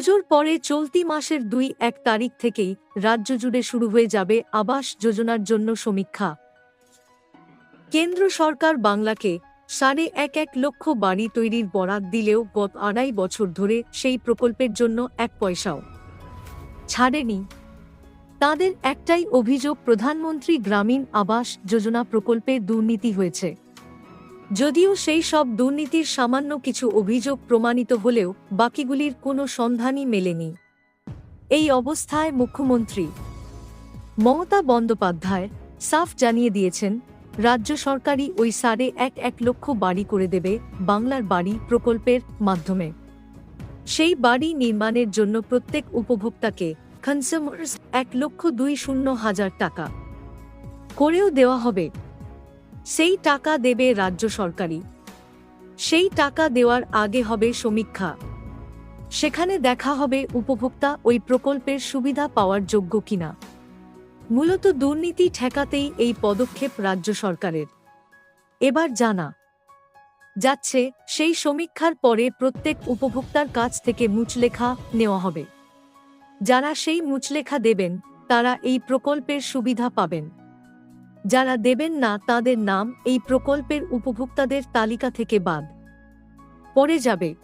পুজোর পরে চলতি মাসের দুই এক তারিখ থেকেই রাজ্য জুড়ে শুরু হয়ে যাবে আবাস যোজনার জন্য সমীক্ষা। কেন্দ্র সরকার বাংলাকে সাড়ে এক এক লক্ষ বাড়ি তৈরির বরাত দিলেও গত আড়াই বছর ধরে সেই প্রকল্পের জন্য এক পয়সাও ছাড়েনি। তাদের একটাই অভিযোগ, প্রধানমন্ত্রী গ্রামীণ আবাস যোজনা প্রকল্পে দুর্নীতি হয়েছে। যদিও সেই সব দুর্নীতির সামান্য কিছু অভিযোগ প্রমাণিত হলেও বাকিগুলির কোনো সন্ধানই মেলেনি। এই অবস্থায় মুখ্যমন্ত্রী মমতা বন্দ্যোপাধ্যায় সাফ জানিয়ে দিয়েছেন, রাজ্য সরকারই ওই সাড়ে এক এক লক্ষ বাড়ি করে দেবে বাংলার বাড়ি প্রকল্পের মাধ্যমে। সেই বাড়ি নির্মাণের জন্য প্রত্যেক উপভোক্তাকে কনজিউমার্স এক লক্ষ দুই শূন্য হাজার টাকা করেও দেওয়া হবে। সেই টাকা দেবে রাজ্য সরকারই। সেই টাকা দেওয়ার আগে হবে সমীক্ষা। সেখানে দেখা হবে উপভোক্তা ওই প্রকল্পের সুবিধা পাওয়ার যোগ্য কিনা। মূলত দুর্নীতি ঠেকাতেই এই পদক্ষেপ রাজ্য সরকারের। এবার জানা। যাচ্ছে, সেই সমীক্ষার পরে প্রত্যেক উপভোক্তার কাছ থেকে মুচলেখা নেওয়া হবে। যারা সেই মুচলেখা দেবেন, তারা এই প্রকল্পের সুবিধা পাবেন। যারা দেবেন না তাদের নাম এই প্রকল্পের উপভোক্তাদের তালিকা থেকে বাদ। পড়ে যাবে।